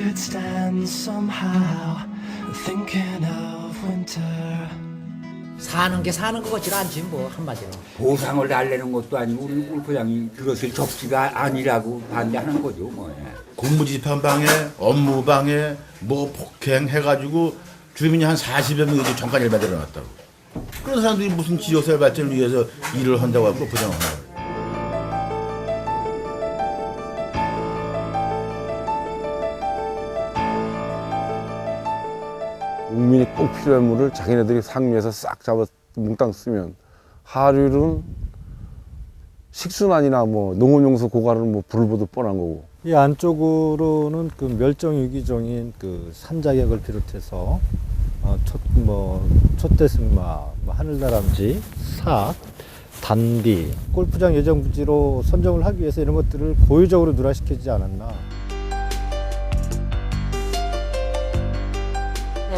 could stand somehow thinking of winter. 사는 게 사는 것 같지는 않지 뭐 한마디로. 보상을 달래는 것도 아니고 우리 골프장이 그것을 적지가 아니라고 반대하는 거죠 뭐. 예. 공무집행방해, 업무방해, 뭐 폭행 해가지고 주민이 한 40여 명이 정관 일받들어 놨다고. 그런 사람들이 무슨 지역사회 발전을 위해서 일을 한다고 하고 부정을 하고. 국민이 꼭 필요한 물을 자기네들이 상류에서 싹 잡아 몽땅 쓰면 하류는 식순환이나 뭐 농업용수 고갈은 뭐 불을 보듯 뻔한 거고 이 안쪽으로는 그 멸종 위기종인 그 산자격을 비롯해서 어, 첫, 뭐, 촛대승마, 뭐 하늘다람쥐, 삭, 단비, 골프장 예정 부지로 선정을 하기 위해서 이런 것들을 고의적으로 누락시키지 않았나.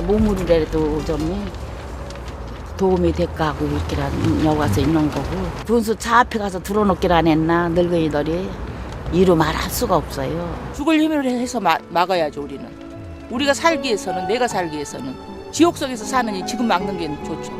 몸물이라도 좀 도움이 될까 하고 이렇게 여기 와서 있는 거고. 분수 차 앞에 가서 들어놓기를 안 했나 늙은이들이. 이루 말할 수가 없어요. 죽을 힘을 해서 마- 막아야죠 우리는. 우리가 살기 위해서는 내가 살기 위해서는. 지옥 속에서 사느니 지금 막는 게 좋죠